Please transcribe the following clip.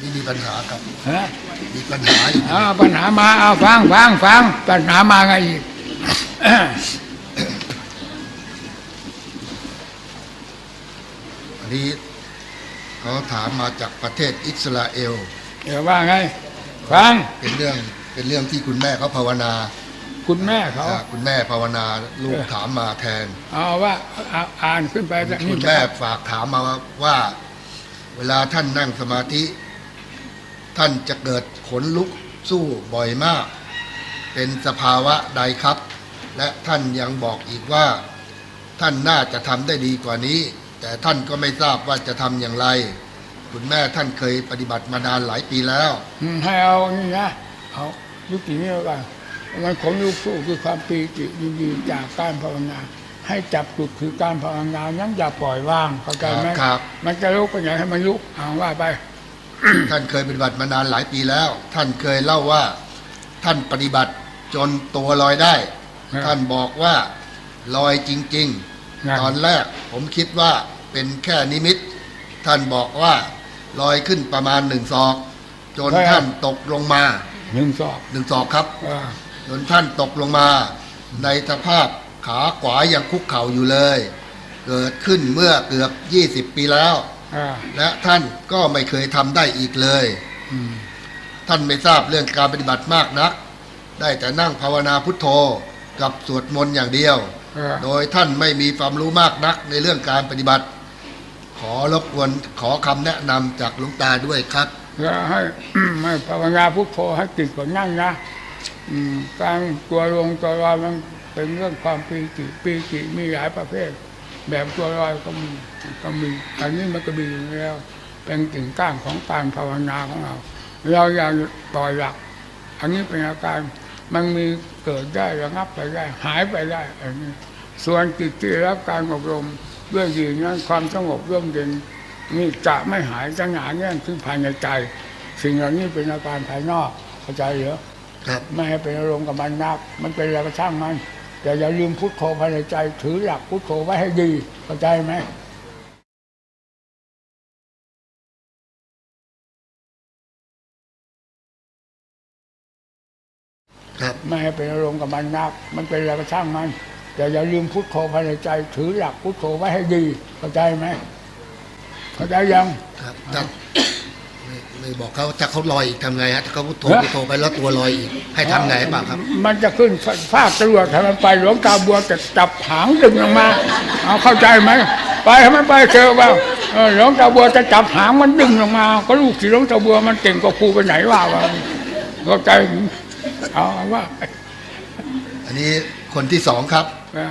นี่มีปัญหาครับฮะมีปัญหาอยู่อ่าปัญหามาเอาฟังฟังฟังปัญหามาไงอีกอันนี้เขาถามมาจากประเทศอิสราเอลเดี๋ยวว่าไง ฟังเป็นเรื่องเป็นเรื่องที่คุณแม่เขาภาวนา คุณแม่เขาอ่าคุณแม่ภาวนาลูกถามมาแทน เอาว่าเอาอ่านขึ้นไปจากคุนี่ณแม่ฝากถามมาว่า เวลาท่านนั่งสมาธิ ท่านจะเกิดขนลุกสู้บ่อยมาก เป็นสภาวะใดครับ และท่านยังบอกอีกว่า ท่านน่าจะทำได้ดีกว่านี้ แต่ท่านก็ไม่ทราบว่าจะทำอย่างไร คุณแม่ท่านเคยปฏิบัติมานานหลายปีแล้วอืมให้เอานี่นะเอายุตินี้แล้วกันมันของลูกสู้คือความปีติยินดีจากการภาวนา ให้จับจุดคือการภาวนานั้นอย่าปล่อยว่างเข้าใจไหมครับ มันจะลุกไปไหนให้มันลุกเอาว่าไป ท่านเคยปฏิบัติมานานหลายปีแล้ว ท่านเคยเล่าว่า ท่านปฏิบัติจนตัวลอยได้ครับท่านบอกว่าลอยจริงนั่นๆตอนแรกผมคิดว่าเป็นแค่นิมิต ท่านบอกว่าลอยขึ้นประมาณหนึ่งศอก จนท่านตกลงมาหนึ่งสอบหนึ่งศอกครับอ่าจนท่านตกลงมา ในสภาพขาขวายังคุกเข่าอยู่เลย เกิดขึ้นเมื่อเกือบ 20 ปีแล้วอ่า และท่านก็ไม่เคยทำได้อีกเลยอืมท่านไม่ทราบเรื่องการปฏิบัติมากนัก ได้แต่นั่งภาวนาพุทโธกับสวดมนต์อย่างเดียวอ่าโดยท่านไม่มีความรู้มากนักในเรื่องการปฏิบัติ ขอรบกวนขอคำแนะนำจากหลวงตาด้วยครับแล้วให้ให้ภาวนาพุทโธให้ติดก่อนนั่งนะอืมการตัวลงตัวลอยมันเป็นเรื่องความปีติปีติมีหลายประเภท แบบตัวลอยก็มีก็มีอันนี้มันก็มีอยู่แล้ว เป็นกิ่งก้านของการภาวนาของเรา เราอย่าปล่อยหลัก อันนี้เป็นอาการมันมีเกิดได้ระงับไปได้ หายไปได้อันนี้ส่วนจิตที่รับการอบรมด้วยดีนั้นความสงบร่มเย็นนี่จะไม่หายจะหนาแน่นขึ้นภายในใจ สิ่งเหล่านี้เป็นอาการภายนอกเข้าใจเหรอครับ ไม่ให้เป็นอารมณ์กับมันนัก มันเป็นอะไรก็ช่างมัน แต่อย่าลืมพุทโธภายในใจ ถือหลักพุทโธไว้ให้ดีเข้าใจไหมครับไม่ให้เป็นอารมณ์กับมันนัก มันเป็นอะไรก็ช่างมัน แต่อย่าลืมพุทโธภายในใจ ถือหลักพุทโธไว้ให้ดีเข้าใจไหมเข้าใจยังครับท่าน ไม่ไม่บอกเขาถ้าเขาลอยอีกทำไงฮะถ้าเขาพุทโธฮะพุทโธไปแล้วตัวลอยอีกให้ทำไงบ้างครับ มันจะขึ้นฟากตำรวจให้มันไปหลวงตาบัวจะจับหางดึงลงมาเอาเข้าใจไหมไปให้มันไปเจอว่าเออหลวงตาบัวจะจับหางมันดึงลงมา ก็ลูกศิษย์หลวงตาบัวมันเก่งกว่าครูไปไหนว่าวะเข้าใจเอาว่า อันนี้คนที่สองครับอ่า